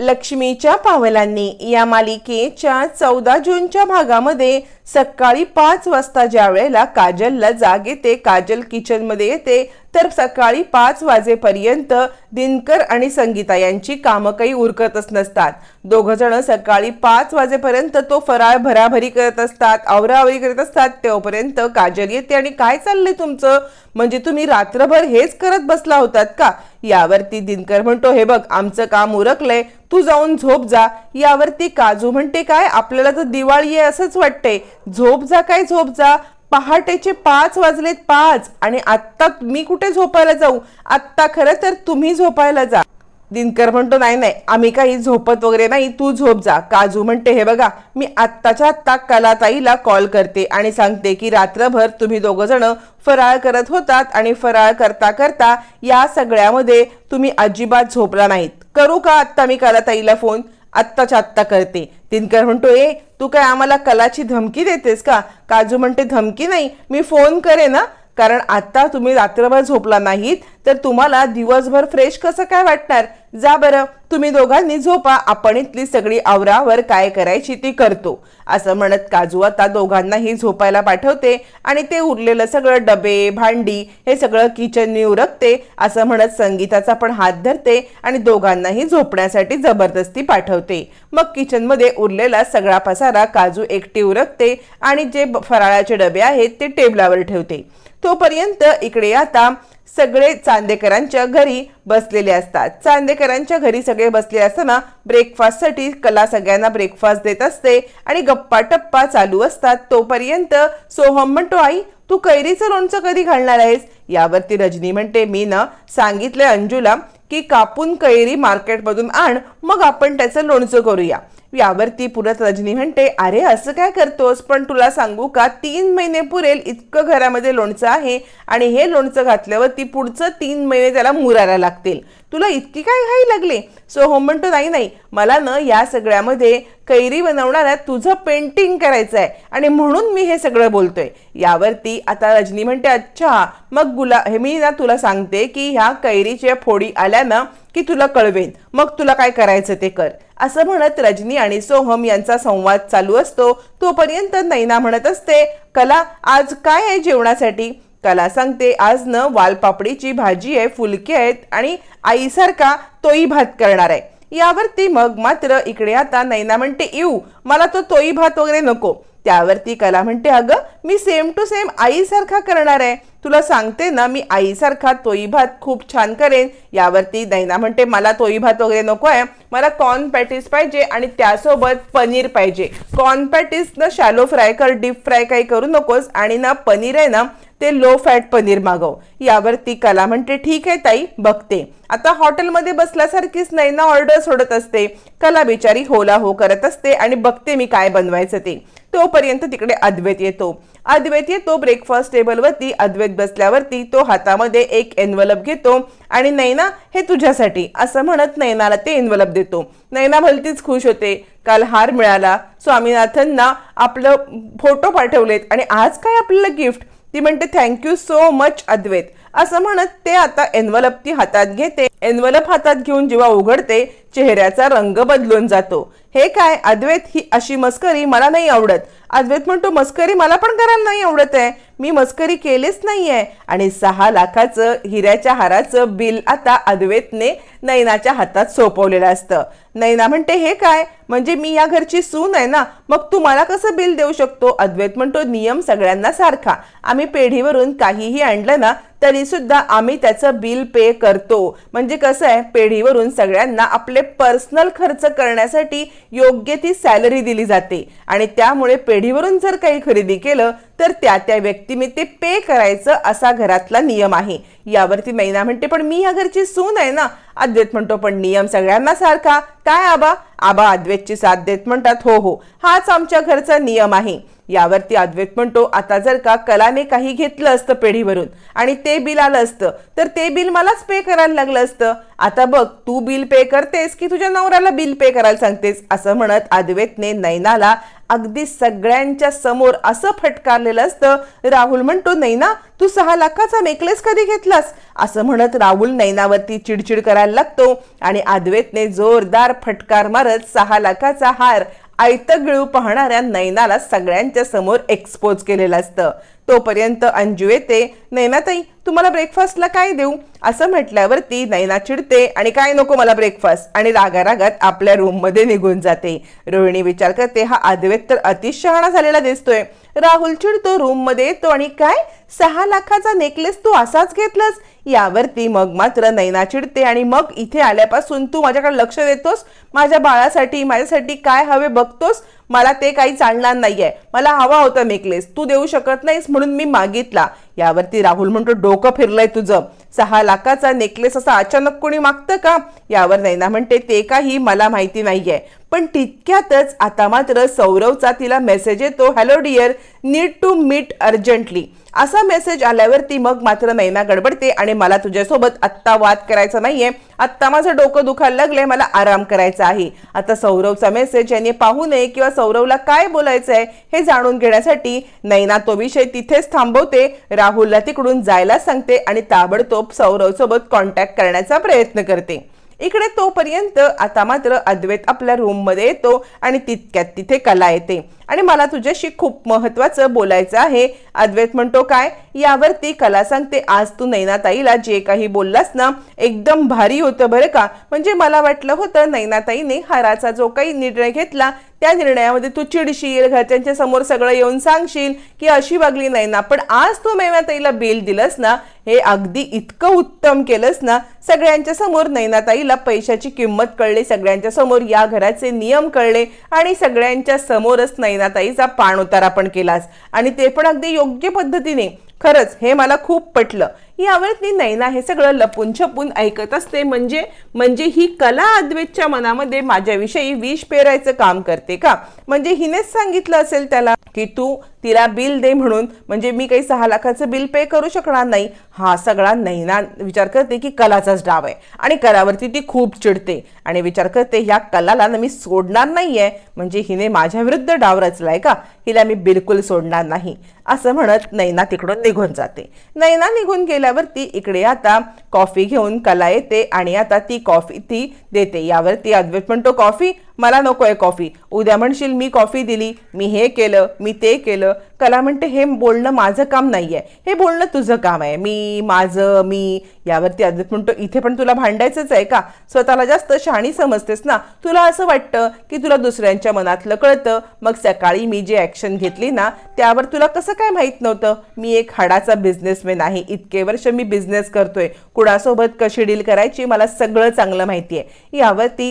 लक्ष्मीच्या पावलांनी या मालिकेच्या चौदा जूनच्या भागामध्ये सकाळी पाच वाजता ज्या वेळेला काजलला जाग येते काजल किचनमध्ये येते तर सकाळी पाच वाजेपर्यंत दिनकर आणि संगीता यांची कामं काही उरकतच नसतात. दोघंजणं सकाळी पाच वाजेपर्यंत तो फराळ भराभरी करत असतात आवराआवरी करत असतात. तेव्हापर्यंत काजल येते आणि काय चाललंय तुमचं? म्हणजे तुम्ही रात्रभर हेच करत बसला होतात का? यावरती दिनकर म्हणतो हे बघ आमचं काम उरकलंय तू जाऊन झोप जा. यावरती काजू म्हणते काय आपल्याला तर दिवाळी आहे असंच वाटतंय. झोप जा काय झोप जा? पहाटेचे पाच वाजलेत पाच आणि आत्ता मी कुठे झोपायला जाऊ? आत्ता खरं तर तुम्ही झोपायला जा. दिनकर म्हणतो नाही नाही आम्ही काही झोपत वगैरे नाही तू झोप जा. काजू म्हणते हे बघा मी आत्ताच्या आत्ता कलाताईला कॉल करते आणि सांगते की रात्रभर तुम्ही दोघंजण फराळ करत होतात आणि फराळ करता करता या सगळ्यामध्ये तुम्ही अजिबात झोपला नाहीत. करू का आत्ता मी कलाताईला फोन आत्ताच्या आत्ता करते. दिनकर म्हणतो ए तू काय आम्हाला कलाची धमकी देतेस का? काजू म्हणते धमकी नाही मी फोन करे ना कारण आता तुम्ही रात्रभर झोपला नाहीत तर तुम्हाला दिवसभर फ्रेश कसं काय वाटणार? जा बरं तुम्ही दोघांनी झोपा आपण इथली सगळी आवरावर काय करायची ती करतो. असं म्हणत काजू आता दोघांनाही झोपायला पाठवते आणि ते उरलेलं सगळं डबे भांडी हे सगळं किचननी उरकते असं म्हणत संगीताचा पण हात धरते आणि दोघांनाही झोपण्यासाठी जबरदस्ती पाठवते. मग किचनमध्ये उरलेला सगळा पसारा काजू एकटी उरकते आणि जे फराळाचे डबे आहेत ते टेबलावर ठेवते. तोपर्यंत इकडे आता सगळे चांदेकरांच्या घरी बसलेले असतात. चांदेकरांच्या घरी सगळे बसले असताना ब्रेकफास्टसाठी कला सगळ्यांना ब्रेकफास्ट देत असते आणि गप्पा टप्पा चालू असतात. तोपर्यंत सोहम म्हणतो आई तू कैरीचं लोणचं कधी घालणार आहेस? यावरती रजनी म्हणते मी ना सांगितलं अंजूला की कापून कैरी मार्केटमधून आण मग आपण त्याचं लोणचं करूया. यावरती पुरत रजनी म्हणते अरे असं काय करतोस? पण तुला सांगू का तीन महिने पुरेल इतकं घरामध्ये लोणचं आहे आणि हे लोणचं घातल्यावरती पुढचं तीन महिने त्याला मुरायला लागतील. तुला इतकी काय घाई लागली? सो हो म्हणतो नाही नाही मला ना या सगळ्यामध्ये कैरी बनवणाऱ्या तुझं पेंटिंग करायचं आहे आणि म्हणून मी हे सगळं बोलतोय. यावरती आता रजनी म्हणते अच्छा मग गुला हे मी ना तुला सांगते की ह्या कैरीच्या फोडी आल्या ना की तुला कळवेन. मग तुला काय करायचं ते कर. असं म्हणत रजनी आणि सोहम यांचा संवाद चालू असतो. तोपर्यंत नैना म्हणत असते कला आज काय आहे जेवणासाठी? कला सांगते आज न वालपापडीची भाजी आहे फुलके आहेत आणि आईसारखा तोई भात करणार आहे. यावरती मग मात्र इकडे आता नैना म्हणते येऊ मला तो तोई भात वगैरे नको. त्यावरती कला म्हणते अगं मी सेम टू सेम आईसारखा करणार आहे. तुला सांगते ना मी आईसारखा तोई भात खूप छान करेन. यावरती नैना म्हणते मला तोई भात वगैरे नको आहे. मला कॉर्न पॅटीस पाहिजे आणि त्यासोबत पनीर पाहिजे. कॉर्न पॅटीस ना शॅलो फ्राय कर डीप फ्राय काही करू नकोस. आणि ना पनीर आहे ना ते लो फॅट पनीर मागव. यावरती कला म्हणते ठीक आहे ताई बघते. आता हॉटेलमध्ये बसल्यासारखीच नैना ऑर्डर सोडत असते. कला बिचारी होला हो करत असते आणि बघते मी काय बनवायचं ते. तोपर्यंत तिकडे अद्वैत येतो. अद्वैत येतो ब्रेकफास्ट टेबलवरती अद्वैत बसल्यावरती तो हातामध्ये एक एनवलप घेतो आणि नैना हे तुझ्यासाठी. असं म्हणत नैनाला ते एनवलप देतो. नैना भलतीच खुश होते. काल हार मिळाला. स्वामीनाथनना आपलं फोटो पाठवलेत आणि आज काय आपल्याला गिफ्ट ती म्हणते थँक्यू सो मच अद्वैत. असं म्हणत ते आता एनवलप ती हातात घेते. एनवलप हातात घेऊन जेव्हा उघडते चेहऱ्याचा रंग बदलून जातो. हे काय? अद्वैत ही अशी मस्करी मला नाही आवडत. अद्वैत म्हणतो मस्करी मला पण करायला नाही आवडत आहे. मी मस्करी केलीच नाहीये. आणि सहा लाखाचं हिऱ्याच्या हाराचं बिल आता अद्वैतने नैनाच्या हातात सोपवलेलं असतं. नैना म्हणते हे काय? म्हणजे मी या घरची सून आहे ना? मग तू मला कसं बिल देऊ शकतो? अद्वैत म्हणतो नियम सगळ्यांना सारखा. आम्ही पेढीवरून काहीही आणलं ना तरी सुद्धा आम्ही त्याचं बिल पे करतो. म्हणजे म्हणजे कसं आहे पेढीवरून सगळ्यांना आपले पर्सनल खर्च करण्यासाठी योग्य ती सॅलरी दिली जाते. आणि त्यामुळे पेढीवरून जर काही खरेदी केलं तर त्या त्या व्यक्तीने ते पे करायचं असा घरातला नियम आहे. यावरती मैना म्हणते पण मी या घरची सून आहे ना. अद्वैत म्हणतो पण नियम सगळ्यांना सारखा. काय आबा? आबा अद्वैतची साथ देत म्हणतात हो हो. हाच आमच्या घरचा नियम आहे. यावरती अद्वैत म्हणतो आता जर का कलाने काही घेतलं असतं पेढीवरून आणि ते बिल आलं असतं तर ते बिल मलाच पे करायला लागलं असतं. आता बघ तू बिल पे करतेस की तुझ्या नवऱ्याला बिल पे करायला सांगतेस? असं म्हणत अद्वैतने नैनाला अगदी सगळ्यांच्या समोर असं फटकारलेलं असतं. राहुल म्हणतो नैना तू सहा लाखाचा नेकलेस कधी घेतलास? असं म्हणत राहुल नैनावरती चिडचिड करायला लागतो आणि अद्वैतने जोरदार फटकार मारत सहा लाखाचा हार आयत गिळू पाहणाऱ्या नैनाला सगळ्यांच्या समोर एक्सपोज केलेलं असतं. तोपर्यंत अंजू येते नैनाताई तुम्हाला ब्रेकफास्टला काय देऊ? असं म्हटल्यावरती नैना चिडते आणि काय नको मला ब्रेकफास्ट आणि रागारागात आपल्या रूममध्ये निघून जाते. रोहिणी विचार करते हा अद्वेत तर अतिशहाणा झालेला दिसतोय. राहुल चिडतो रूममध्ये येतो आणि काय? सहा लाखाचा नेकलेस तू असाच घेतलास? यावरती मग मात्र नैना चिडते आणि मग इथे आल्यापासून तू माझ्याकडे लक्ष देतोस? माझ्या बाळासाठी माझ्यासाठी काय हवे बघतोस? मला ते काही चालणार नाहीये. मला हवा होता नेकलेस तू देऊ शकत नाहीस म्हणून मी मागितला. यावरती राहुल म्हणतो डोकं फिरलंय तुझं. सहा लाखाचा नेकलेस असा अचानक कोणी मागतं का? यावर नैना म्हणते ते काही मला माहिती नाहीये. पण तितक्यातच आता मात्र सौरवचा तिला मेसेज येतो hello dear need to meet urgently असा मेसेज आल्यावरती मग मात्र नैना गडबडते आणि मला तुझ्यासोबत आत्ता वाद करायचा नाहीये. आत्ता माझं डोकं दुखायला लागलंय मला आराम करायचा आहे. आता सौरवचा मेसेज यांनी पाहू नये किंवा सौरवला काय बोलायचं आहे हे जाणून घेण्यासाठी नैना तो विषय तिथेच थांबवते. राहुलला तिकडून जायला सांगते आणि ताबडतोब सौरवसोबत कॉन्टॅक्ट करण्याचा प्रयत्न करते. इकडे तोपर्यंत आता मात्र अद्वैत आपल्या रूममध्ये येतो आणि तितक्यात तिथे कला येते. आणि मला तुझ्याशी खूप महत्वाचं बोलायचं आहे. अद्वैत म्हणतो काय? यावरती कला सांगते. आज तू नैनाताईला जे काही बोललास ना एकदम भारी होतं बरं का? म्हणजे मला वाटलं होतं नैनाताईने हाराचा जो काही निर्णय घेतला त्या निर्णयामध्ये तू चिडशील घरच्यांच्या समोर सगळं येऊन सांगशील की अशी वागली नाही ना पण आज तू नैनाताईला बिल दिलंस ना हे अगदी इतकं उत्तम केलंस ना सगळ्यांच्या समोर नैनाताईला पैशाची किंमत कळली सगळ्यांच्या समोर या घराचे नियम कळले आणि सगळ्यांच्या समोरच नैनाताईचा पाण उतार पण केलास. आणि ते पण अगदी योग्य पद्धतीने. खरंच हे मला खूप पटलं. यावरती नैना हे सगळं लपून छपून ऐकत असते. म्हणजे म्हणजे ही कला अद्वैतच्या मनामध्ये माझ्याविषयी विष पेरायचं काम करते का? म्हणजे हिनेच सांगितलं असेल त्याला की तू तिला बिल दे म्हणून म्हणजे मी काही सहा लाखाचं बिल पे करू शकणार नाही. हा सगळा नैना विचार करते की कलाचाच डाव आहे. आणि कलावरती ती खूप चिडते. आणि विचार करते ह्या कलाला ना मी सोडणार नाही आहे म्हणजे हिने माझ्या विरुद्ध डाव रचलाय का? हिला मी बिलकुल सोडणार नाही. असं म्हणत नैना तिकडून निघून जाते. नैना निघून गेल्यावरती इकडे आता कॉफी घेऊन कला येते आणि आता ती कॉफी ती देते. यावरती अद्वैत म्हणतो कॉफी? मला नको आहे कॉफी. उद्या म्हणशील मी कॉफी दिली. मी हे केलं मी ते केलं. कला म्हणते हे बोलणं माझं काम नाही आहे हे बोलणं तुझं काम आहे. मी माझं मी. यावरती अद्वैत म्हणतो इथे पण तुला भांडायचंच आहे का? स्वतःला जास्त शहाणी समजतेस ना. तुला असं वाटतं की तुला दुसऱ्यांच्या मनातलं कळतं. मग सकाळी मी जे ॲक्शन घेतली ना त्यावर तुला कसं काय माहीत नव्हतं? मी एक हाडाचा बिझनेसमॅन आहे. इतके वर्ष मी बिझनेस करतोय. कुणासोबत कशी डील करायची मला सगळं चांगलं माहिती आहे यावरती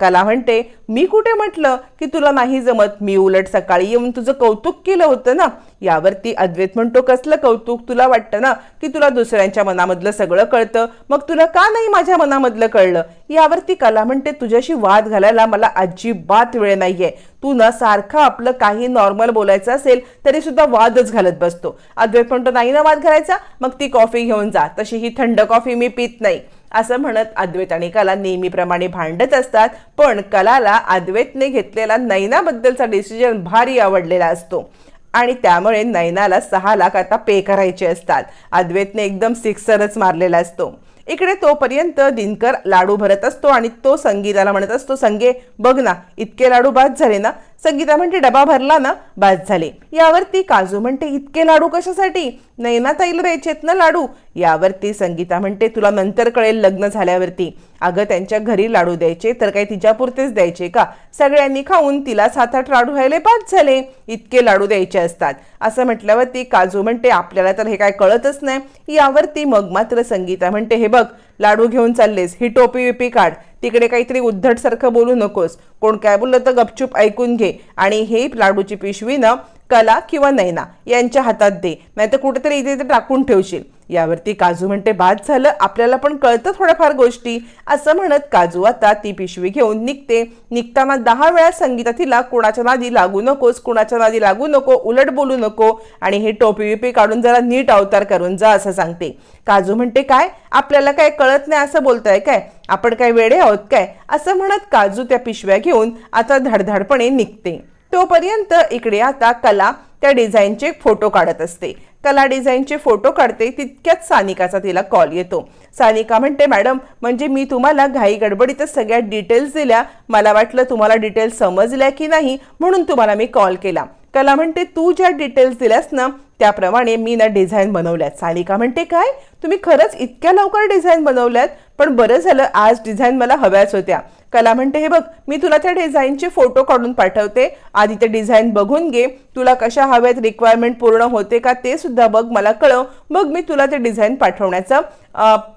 कला म्हणते मी कुठे म्हटलं की तुला नाही जमत? मी उलट सकाळी येऊन तुझं कौतुक केलं होतं. होतं ना? यावरती अद्वैत म्हणतो कसलं कौतुक? तुला वाटतं ना की तुला दुसऱ्यांच्या मनामधलं सगळं कळतं? मग तुला का नाही माझ्या मनामधलं कळलं? यावरती कला म्हणते तुझ्याशी वाद घालायला मला अजिबात वेळ नाहीये. तू ना सारखं आपलं काही नॉर्मल बोलायचं असेल तरी सुद्धा वादच घालत बसतो. अद्वैत म्हणतो नाही ना वाद घालायचा? मग ती कॉफी घेऊन जा. तशी ही थंड कॉफी मी पित नाही. असं म्हणत अद्वैत आणि कला नेहमीप्रमाणे भांडत असतात पण कलाला अद्वैतने घेतलेला नैनाबद्दलचा डिसिजन भारी आवडलेला असतो. आणि त्यामुळे नैनाला सहा लाख आता पे करायचे असतात. अद्वैतने एकदम सिक्सरच मारलेला असतो. इकडे तोपर्यंत दिनकर लाडू भरत असतो आणि तो संगीताला म्हणत असतो संगे बघ ना इतके लाडू बाद झाले ना संगीता म्हणते डबा भरला ना बाद झाले. यावरती काजू म्हणते इतके लाडू कशासाठी? नैनाताईला द्यायचेत ना लाडू. यावरती संगीता म्हणते तुला नंतर कळेल लग्न झाल्यावरती. अगं त्यांच्या घरी लाडू द्यायचे तर काही तिच्यापुरतेच द्यायचे का? सगळ्यांनी खाऊन तिला सात आठ लाडू व्हायला पाच झाले. इतके लाडू द्यायचे असतात. असं म्हटल्यावर ती काजू म्हणते आपल्याला तर हे काय कळतच नाही. यावरती मग मात्र संगीता म्हणते हे बघ लाडू घेऊन चाललेस ही टोपी विपी काढ. तिकडे काहीतरी उद्धटसारखं बोलू नकोस. कोण काय बोललं तर गपचूप ऐकून घे आणि हे लाडूची पिशवी ना कला किंवा नैना यांच्या हातात दे. नाहीतर कुठेतरी इथे इथे टाकून ठेवशील. यावरती काजू म्हणते बाद झालं आपल्याला पण कळतं थोड्याफार गोष्टी. असं म्हणत काजू आता ती पिशवी घेऊन निघते. निघताना दहा वेळा संगीता तिला कोणाच्या नादी लागू नकोस कोणाच्या नादी लागू नको उलट बोलू नको आणि हे टोपी विपी काढून जरा नीट अवतार करून जा असं सांगते. काजू म्हणते काय? आपल्याला काय कळत नाही असं बोलताय काय? आपण काय वेडे आहोत काय? असं म्हणत काजू त्या पिशव्या घेऊन आता धडधडपणे निघते. तोपर्यंत इकडे आता कला त्या डिझाईनचे फोटो काढत असते. कला डिझाईनचे फोटो काढते तितक्याच सानिकाचा तिला कॉल येतो. सानिका म्हणते मॅडम म्हणजे मी तुम्हाला घाई गडबडीतच सगळ्या डिटेल्स दिल्या. मला वाटलं तुम्हाला डिटेल्स समजल्या की नाही म्हणून तुम्हाला मी कॉल केला. कला म्हणते तू ज्या डिटेल्स दिल्यास ना त्याप्रमाणे मी ना डिझाईन बनवल्यात. सानिका म्हणते काय? तुम्ही खरंच इतक्या लवकर डिझाईन बनवल्यात? पण बरं झालं आज डिझाईन मला हव्याच होत्या. कला म्हणते हे बघ मी तुला त्या डिझाईनचे फोटो काढून पाठवते. आधी ते डिझाईन बघून घे. तुला कशा हव्यात रिक्वायरमेंट पूर्ण होते का ते सुद्धा बघ मला कळव. मग मी तुला ते डिझाईन पाठवण्याचा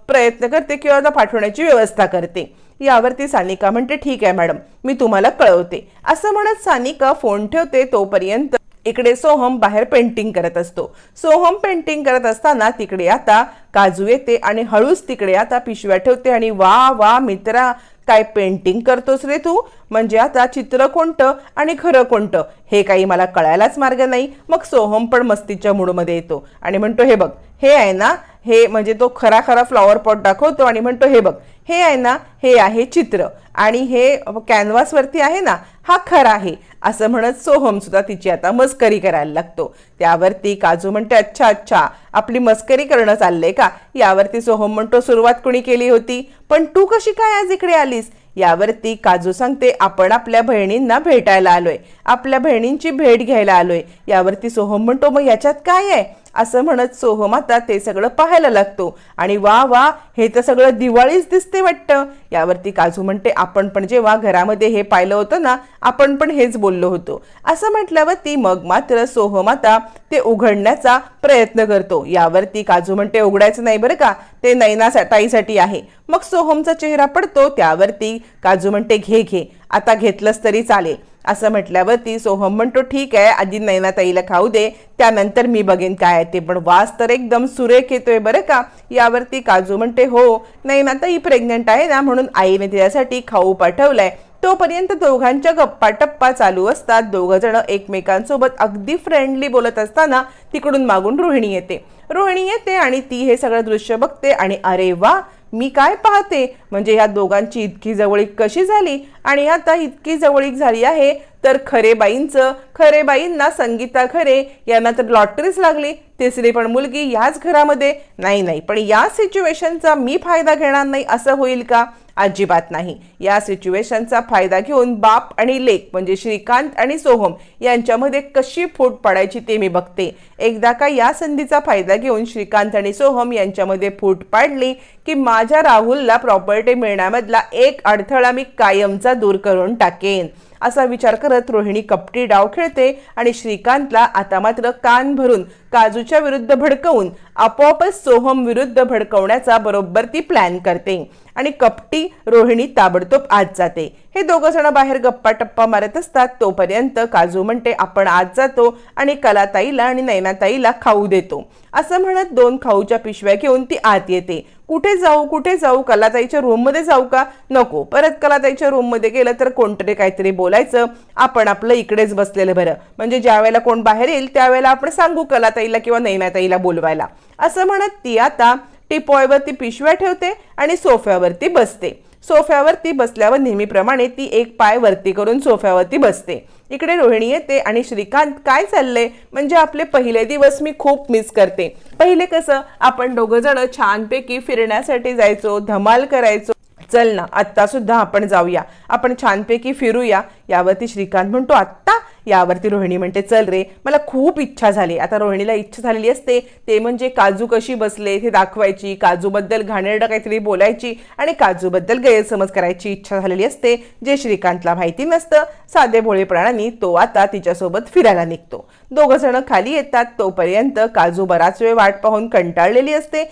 प्रयत्न करते किंवा पाठवण्याची व्यवस्था करते. यावरती सानिका म्हणते ठीक आहे मॅडम मी तुम्हाला कळवते. असं म्हणत सानिका फोन ठेवते तोपर्यंत इकडे सोहम बाहेर पेंटिंग करत असतो. सोहम पेंटिंग करत असताना तिकडे आता काजू येते आणि हळूच तिकडे आता पिशव्या ठेवते आणि वा वा मित्रा काय पेंटिंग करतोस रे तू? म्हणजे आता चित्र कोणतं आणि खरं कोणतं? हे काही मला कळायलाच मार्ग नाही. मग सोहम पण मस्तीच्या मूडमध्ये येतो. आणि म्हणतो हे बघ हे आहे ना हे म्हणजे तो खरा खरा फ्लॉवर पॉट दाखवतो आणि म्हणतो हे बघ हे आहे ना हे आहे चित्र आणि हे कॅनव्हासवरती आहे ना हा खरा आहे. असं म्हणत सोहम सुद्धा तिची आता मस्करी करायला लागतो. त्यावरती काजू म्हणते अच्छा अच्छा आपली मस्करी करणं चाललंय का? यावरती सोहम म्हणतो सुरुवात कुणी केली होती? पण तू कशी काय आज इकडे आलीस? यावरती काजू सांगते आपण आपल्या बहिणींना भेटायला आलोय. आपल्या बहिणींची भेट घ्यायला आलोय. यावरती सोहम म्हणतो मग याच्यात काय आहे? असं म्हणत सोहम आता ते सगळं पाहायला लागतो. आणि वा वा हे तर सगळं दिवाळीच दिसते वाटतं. यावरती काजू म्हणते आपण पण जेव्हा घरामध्ये हे पाहिलं होतं ना आपण पण हेच बोललो होतो. असं म्हटल्यावरती मग मात्र सोहम आता ते उघडण्याचा प्रयत्न करतो. यावरती काजू म्हणते उघडायचं नाही बरं का ते नैना ताईसाठी आहे. मग सोहमचा चेहरा पडतो त्यावरती काजू म्हणते घे घे आता घेतलंच तरी चालेल. असं म्हटल्यावरती सोहम म्हणतो ठीक आहे आधी नैनाताईला खाऊ दे त्यानंतर मी बघेन काय ते. पण वास तर एकदम सुरेख येतोय बरं का? यावरती काजू म्हणते हो नैनाताई प्रेग्नंट आहे ना म्हणून आईने तिच्यासाठी खाऊ पाठवलाय. तोपर्यंत दोघांच्या गप्पा टप्पा चालू असतात. दोघ जण एकमेकांसोबत अगदी फ्रेंडली बोलत असताना तिकडून मागून रोहिणी येते. रोहिणी येते आणि ती हे सगळं दृश्य बघते आणि अरे वा मी काय पाहते? म्हणजे ह्या दोघांची इतकी जवळीक कशी झाली? आणि आता इतकी जवळीक झाली आहे तर खरे बाईंचं खरे बाईंना संगीता खरे यांना तर लॉटरीच लागली. तिसरी पण मुलगी याच घरामध्ये. नाही नाही पण या सिच्युएशनचा मी फायदा घेणार नाही असं होईल का? अजिबात नाही. या सिच्युएशनचा फायदा घेऊन बाप आणि लेक म्हणजे श्रीकांत आणि सोहम यांच्यामध्ये कशी फूट पाडायची ते मी बघते. एकदा का या संधीचा फायदा घेऊन श्रीकांत आणि सोहम यांच्यामध्ये फूट पाडली की माझ्या राहुलला प्रॉपर्टी मिळण्यामधला एक अडथळा मी कायमचा दूर करून टाकेन. असा विचार करत रोहिणी कपटी डाव खेळते आणि श्रीकांतला आता मात्र कान भरून काजूच्या विरुद्ध भडकवून आपोआपच सोहम विरुद्ध भडकवण्याचा बरोबर ती प्लॅन करते. आणि कपटी रोहिणी ताबडतोब आत जाते. हे दोघं जण बाहेर गप्पा टप्पा मारत असतात. तोपर्यंत काजू म्हणते आपण आत जातो आणि कलाताईला आणि नैनाताईला खाऊ देतो. असं म्हणत दोन खाऊच्या पिशव्या घेऊन ती आत येते. कुठे जाऊ कुठे जाऊ? कलाताईच्या रूममध्ये जाऊ का? नको. परत कलाताईच्या रूममध्ये गेलं तर कोणतरी काहीतरी बोलायचं. आपण आपलं इकडेच बसलेलं बरं. म्हणजे ज्या वेळेला कोण बाहेर येईल त्यावेळेला आपण सांगू ताईला किंवा नैनाताईला बोलवायला. असं म्हणत ती आता टिपॉयवरती पिशव्या ठेवते आणि सोफ्यावरती बसते. सोफ्यावरती बसल्यावर नेहमीप्रमाणे ती एक पाय वरती करून सोफ्यावरती बसते. इकडे रोहिणी येते आणि श्रीकांत काय चाललंय? म्हणजे आपले पहिले दिवस मी खूप मिस करते. पहिले कसं आपण दोघं जण छानपैकी फिरण्यासाठी जायचो धमाल करायचो चल ना आत्ता सुद्धा आपण जाऊया. आपण छानपैकी फिरूया. यावरती श्रीकांत म्हणतो आत्ता यावरती रोहिणी म्हणते चल रे मला खूप इच्छा झाली. आता रोहिणीला इच्छा झालेली असते. ते म्हणजे काजू कशी बसले ते दाखवायची. काजूबद्दल घाणेरडं काहीतरी बोलायची आणि काजूबद्दल गैरसमज करायची इच्छा झालेली असते जे श्रीकांतला माहिती नसतं. साधे भोळेपणाने तो आता तिच्यासोबत फिरायला निघतो. दोघं जण खाली येतात. तोपर्यंत काजू बराच वेळ वाट पाहून कंटाळलेली असते.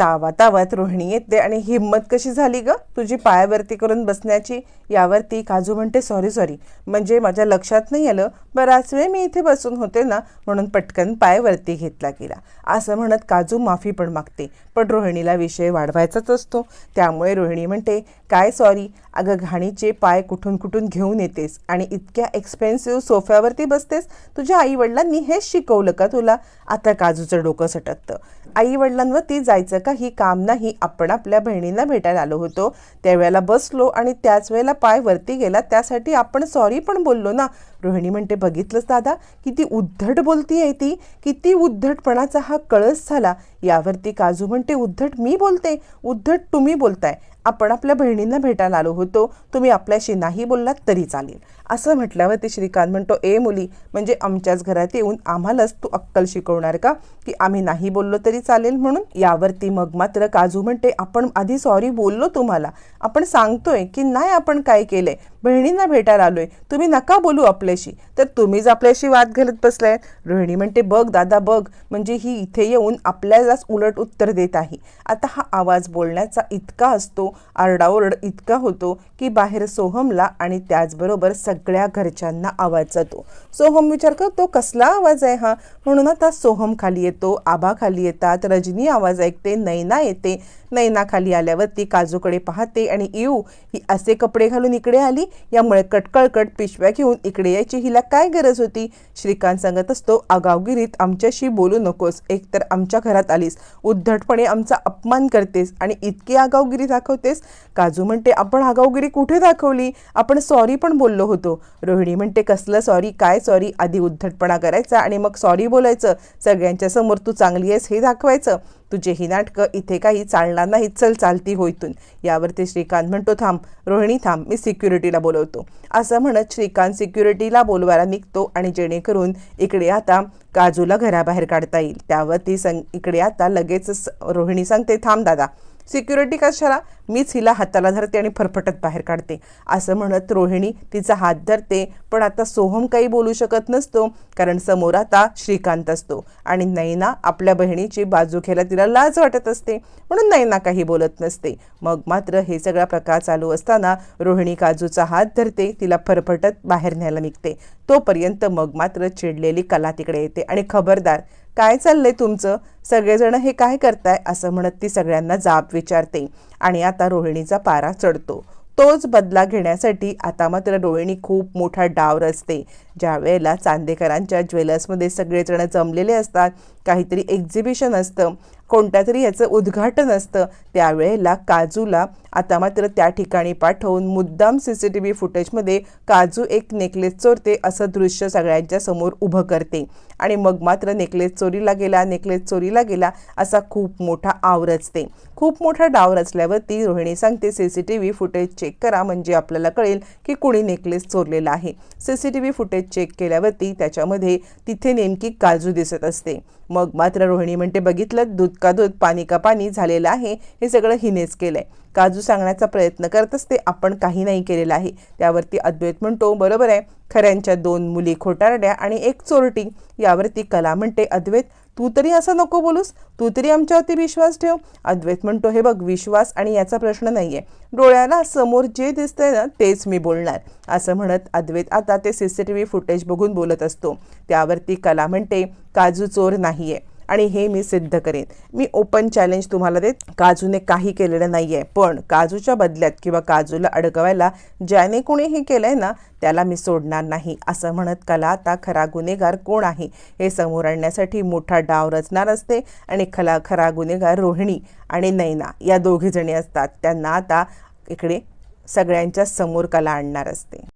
तावा तावात रोहिणी येते. आणि हिंमत कशी झाली ग? तुझी पायावरती करून बसण्याची यावरती काजू म्हणते सॉरी सॉरी म्हणजे माझ्या लक्षात नाही आलं. बराच वेळ मी इथे बसून होते ना म्हणून पटकन पायावरती घेतला गेला. असं म्हणत काजू माफी पण मागते. पण रोहिणीला विषय वाढवायचाच असतो. त्यामुळे रोहिणी म्हणते काय सॉरी अगं घाणीचे पाय कुठून कुठून घेऊन येतेस? आणि इतक्या एक्सपेन्सिव्ह सोफ्यावरती बसतेस? तुझ्या आईवडिलांनी हेच शिकवलं का तुला? आता काजूचं डोकं सटकतं. आई आईवडिलांवरती जायचं काही काम नाही. आपण आपल्या बहिणींना भेटायला आलो होतो. त्यावेळेला बसलो आणि त्याच वेळेला पाय वरती गेला. त्यासाठी आपण सॉरी पण बोललो ना. रोहिणी म्हणते बघितलंच दादा किती उद्धट बोलती आहे ती. किती उद्धटपणाचा हा कळस झाला. यावरती काजू म्हणते उद्धट मी बोलते? उद्धट तुम्ही बोलताय. आपण आपल्या बहिणींना भेटायला आलो होतो. तुम्ही आपल्याशी नाही बोललात तरी चालेल. असं म्हटल्यावरती श्रीकांत म्हणतो ए मुली म्हणजे आमच्याच घरात येऊन आम्हालाच तू अक्कल शिकवणार का? की आम्ही नाही बोललो तरी चालेल म्हणून? यावरती मग मात्र काजू म्हणते आपण आधी सॉरी बोललो तुम्हाला. आपण सांगतोय की नाही आपण काय केलंय? बहिणींना भेटायला आलोय. तुम्ही नका बोलू आपल्याशी. तर तुम्हीच आपल्याशी वाद घालत बसलाय. रोहिणी म्हणते बघ दादा बघ. म्हणजे ही इथे येऊन आपल्यालाच उलट उत्तर देत आहे. आता हा आवाज बोलण्याचा इतका असतो आरडाओरड इतका होतो की बाहेर सोहमला आणि त्याचबरोबर सगळ्या घरच्यांना आवाज जातो. सोहम विचार करतो कसला आवाज आहे हा? म्हणून आता सोहम खाली येतो आबा खाली येतात रजनी आवाज ऐकते नैना येते. नैना खाली आल्यावर ती काजूकडे पाहते आणि येऊ ही असे कपडे घालून इकडे आली? यामुळे कटकळकट पिशव्या घेऊन इकडे यायची हिला काय गरज होती? श्रीकांत सांगत असतो आगावगिरीत आमच्याशी बोलू नकोस एकतर आमच्या घरात आलीस. उद्धटपणे आमचा अपमान करतेस आणि इतकी आगावगिरी होतेस. काजू म्हणते आपण आगावगिरी कुठे दाखवली? आपण सॉरी पण बोललो होतो. रोहिणी म्हणते कसलं सॉरी काय सॉरी आधी उद्धटपणा करायचा आणि मग सॉरी बोलायचं. सगळ्यांच्या समोर तू चांगली आहेस हे दाखवायचं. तुझे ही नाटकं इथे काही चालणार नाही चल चालती होईतून यावरती श्रीकांत म्हणतो थांब रोहिणी थांब मी सिक्युरिटीला बोलवतो. असं म्हणत श्रीकांत सिक्युरिटीला बोलवायला निघतो आणि जेणेकरून इकडे आता काजूला घराबाहेर काढता येईल. त्यावरती सं इकडे आता लगेच रोहिणी सांगते थांब दादा. सिक्युरिटी कशाला? मीच हिला हाताला धरते आणि फरफटत बाहेर काढते. असं म्हणत रोहिणी तिचा हात धरते. पण आता सोहम काही बोलू शकत नसतो कारण समोर आता श्रीकांत असतो. आणि नैना आपल्या बहिणीची बाजू घ्यायला तिला लाज वाटत असते. म्हणून नैना काही बोलत नसते. मग मात्र हे सगळा प्रकार चालू असताना रोहिणी काजूचा हात धरते तिला फरफटत बाहेर न्यायला निघते. तोपर्यंत मग मात्र चिडलेली कला तिकडे येते. आणि खबरदार काय चाललंय तुमचं? सगळेजण हे काय करताय? असं म्हणत ती सगळ्यांना जाब विचारते. आणि आता रोहिणीचा पारा चढतो. तोच बदला घेण्यासाठी आता मात्र रोहिणी खूप मोठा डाव रचते. ज्या वेळेला चांदेकरांच्या ज्वेलर्समध्ये सगळेजण जमलेले असतात काहीतरी एक्झिबिशन असतं. कोणत्या तरी याचं उद्घाटन असतं. त्यावेळेला काजूला आता मात्र त्या ठिकाणी पाठवून मुद्दाम सी सी टी व्ही फुटेजमध्ये काजू एक नेकलेस चोरते असं दृश्य सगळ्यांच्या समोर उभं करते. आणि मग मात्र नेकलेस चोरीला गेला नेकलेस चोरीला गेला असा खूप मोठा आव रचते. खूप मोठा डाव रचल्यावरती रोहिणी सांगते C C T V footage check करा म्हणजे आपल्याला कळेल की कुणी नेकलेस चोरलेला आहे. C C T V footage check केल्यावरती त्याच्यामध्ये तिथे नेमकी काजू दिसत असते. मग मात्र रोहिणी म्हणते बघितलं दूध का दूध पाणी का पाणी झालेलं आहे हे सगळं हिनेच केलं आहे काजू सांगण्याचा प्रयत्न करत असते आपण काही नाही केलेलं आहे. त्यावरती अद्वैत म्हणतो बरोबर आहे खऱ्यांच्या दोन मुली खोटारड्या आणि एक चोरटी. यावरती कला म्हणते अद्वैत तू तरी असं नको बोलूस तू तरी आमच्यावरती विश्वास ठेव. अद्वैत म्हणतो हे बघ विश्वास आणि याचा प्रश्न नाही आहे डोळ्याला समोर जे दिसतंय ना तेच मी बोलणार. असं म्हणत अद्वैत आता ते C C T V footage बघून बोलत असतो. त्यावरती कला म्हणते काजू चोर नाही आहे आणि हे मी सिद्ध करेन. मी ओपन चॅलेंज तुम्हाला देत. काजूने काही केलेलं नाही आहे पण काजूच्या बदल्यात किंवा काजूला अडकवायला ज्याने कोणी हे केलं आहे ना त्याला मी सोडणार नाही असं म्हणत कला आता खरा गुन्हेगार कोण आहे? हे समोर आणण्यासाठी मोठा डाव रचणार असते आणि खला खरा गुन्हेगार रोहिणी आणि नैना या दोघीजणी असतात. त्यांना आता इकडे सगळ्यांच्या समोर कला आणणार असते.